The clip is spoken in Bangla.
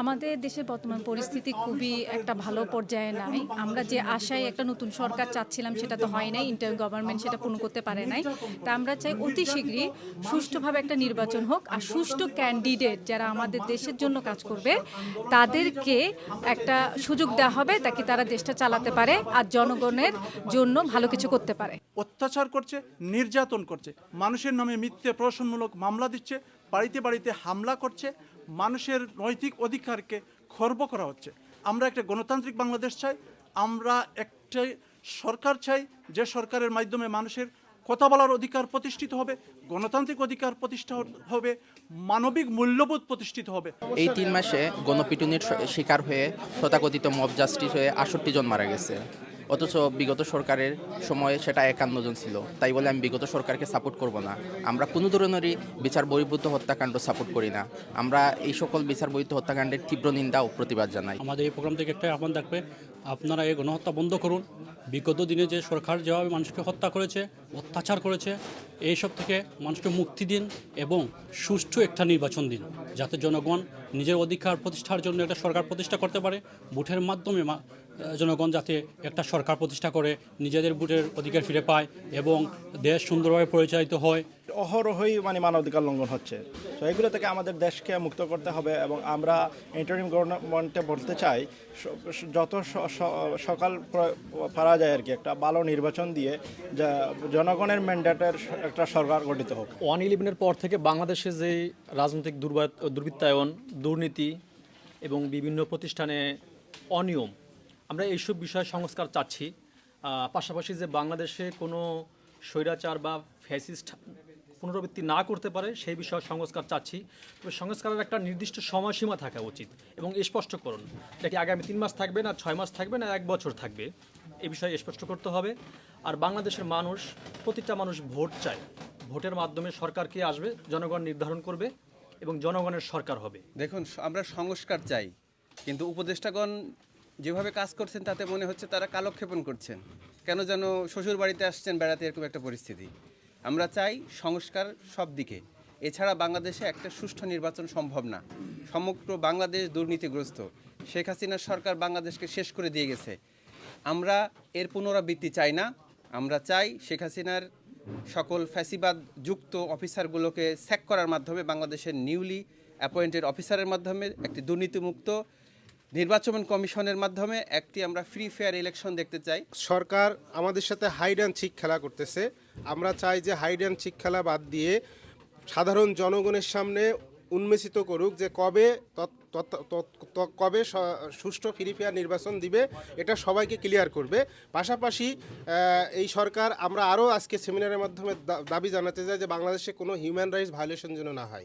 আমাদের দেশের বর্তমান পরিস্থিতি খুবই একটা ভালো পর্যায়ে নাই। আমরা যে আশায় একটা নতুন সরকার চাচ্ছিলাম, সেটা তো হয় নাই ইন্টার গভর্নমেন্ট সেটা পূর্ণ করতে পারে নাই। তা আমরা চাই অতি শীঘ্রই সুষ্ঠুভাবে একটা নির্বাচন হোক, আর সুষ্ঠু ক্যান্ডিডেট যারা আমাদের দেশের জন্য কাজ করবে, তাদেরকে একটা সুযোগ দেওয়া হবে তাকে তারা দেশটা চালাতে পারে আর জনগণের জন্য ভালো কিছু করতে পারে। অত্যাচার করছে, নির্যাতন করছে, মানুষের নামে মিথ্যে প্রশাসনমূলক মামলা দিচ্ছে, বাড়িতে বাড়িতে হামলা করছে মানুষের নৈতিক অধিকারকে খর্ব করা হচ্ছে। আমরা একটা গণতান্ত্রিক বাংলাদেশ চাই, আমরা একটাই সরকার চাই, যে সরকারের মাধ্যমে মানুষের কথা বলার অধিকার প্রতিষ্ঠিত হবে, গণতান্ত্রিক অধিকার প্রতিষ্ঠা হবে, মানবিক মূল্যবোধ প্রতিষ্ঠিত হবে। এই তিন মাসে গণপিটুনির শিকার হয়ে তথাকথিত মব জাস্টিস হয়ে আষট্টি জন মারা গেছে। অথচ বিগত সরকারের সময়ে সেটা একান্ন জন ছিল। তাই বলে আমি বিগত সরকারকে সাপোর্ট করব না। আমরা কোনো ধরনেরই বিচার বহির্ভূত হত্যাকাণ্ড সাপোর্ট করি না। আমরা এই সকল বিচার বহির্ভূত হত্যাকাণ্ডের তীব্র নিন্দা ও প্রতিবাদ জানাই। আমাদের এই প্রোগ্রাম থেকে একটাই আহ্বান থাকবে, আপনারা এই গণহত্যা বন্ধ করুন। বিগত দিনে যে সরকার যেভাবে মানুষকে হত্যা করেছে, অত্যাচার করেছে, এইসব থেকে মানুষকে মুক্তি দিন এবং সুষ্ঠু একটা নির্বাচন দিন। যাতে জনগণ নিজের অধিকার প্রতিষ্ঠার জন্য একটা সরকার প্রতিষ্ঠা করতে পারে, ভোটের মাধ্যমে জনগণ যাতে একটা সরকার প্রতিষ্ঠা করে নিজেদের ভোটের অধিকার ফিরে পায় এবং দেশ সুন্দরভাবে পরিচালিত হয়। অহরহই মানে মানবাধিকার লঙ্ঘন হচ্ছে। তো এগুলো থেকে আমাদের দেশকে মুক্ত করতে হবে এবং আমরা ইন্টারিম গভর্নমেন্টে বলতে চাই যত সকাল পারা যায় আর কি একটা ভালো নির্বাচন দিয়ে যা জনগণের ম্যান্ডেটের একটা সরকার গঠিত হোক। ওয়ান ইলেভেনের পর থেকে বাংলাদেশে যে রাজনৈতিক দুর্বা- দুর্বৃত্তায়ন দুর্নীতি এবং বিভিন্ন প্রতিষ্ঠানে অনিয়ম আমরা এইসব বিষয়ে সংস্কার চাচ্ছি। পাশাপাশি যে বাংলাদেশে কোনো স্বৈরাচার বা ফ্যাসিস্ট পুনরাবৃত্তি না করতে পারে, সেই বিষয়ে সংস্কার চাচ্ছি। তবে সংস্কারের একটা নির্দিষ্ট সময়সীমা থাকা উচিত এবং স্পষ্টকরণ। এটা কি আগামী তিন মাস থাকবে না ছয় মাস থাকবে না এক বছর থাকবে? এই বিষয়ে স্পষ্ট করতে হবে। আর বাংলাদেশের মানুষ, প্রতিটা মানুষ ভোট চায়। ভোটের মাধ্যমে সরকার কে আসবে? জনগণ নির্ধারণ করবে এবং জনগণের সরকার হবে। দেখুন, আমরা সংস্কার চাই, কিন্তু উপদেষ্টাগণ যেভাবে কাজ করছেন, তাতে মনে হচ্ছে তারা কালক্ষেপণ করছেন। কেন যেন শ্বশুর বাড়িতে আসছেন বেড়াতে এরকম একটা পরিস্থিতি। আমরা চাই সংস্কার সব দিকে। এছাড়া বাংলাদেশে একটা সুষ্ঠু নির্বাচন সম্ভব না। সমগ্র বাংলাদেশ দুর্নীতিগ্রস্ত। শেখ হাসিনার সরকার বাংলাদেশকে শেষ করে দিয়ে গেছে। আমরা এর পুনরাবৃত্তি চাই না। আমরা চাই শেখ হাসিনার সকল ফ্যাসিবাদ যুক্ত অফিসারগুলোকে স্যাক করার মাধ্যমে বাংলাদেশের নিউলি অ্যাপয়েন্টেড অফিসারের মাধ্যমে একটি দুর্নীতিমুক্ত নির্বাচন কমিশনের মাধ্যমে একটি আমরা ফ্রি ফেয়ার ইলেকশন দেখতে চাই। সরকার আমাদের সাথে হাইড অ্যান্ড চিক খেলা করতেছে। আমরা চাই যে হাইড অ্যান্ড চিক খেলা বাদ দিয়ে সাধারণ জনগণের সামনে উন্মেষিত করুক যে কবে কবে সুষ্ঠু ফ্রি ফেয়ার নির্বাচন দিবে, এটা সবাইকে ক্লিয়ার করবে। পাশাপাশি এই সরকার আমরা আরও আজকে সেমিনারের মাধ্যমে দাবি জানাতে চাই যে বাংলাদেশে কোনো হিউম্যান রাইটস ভায়োলেশন যেন না হয়।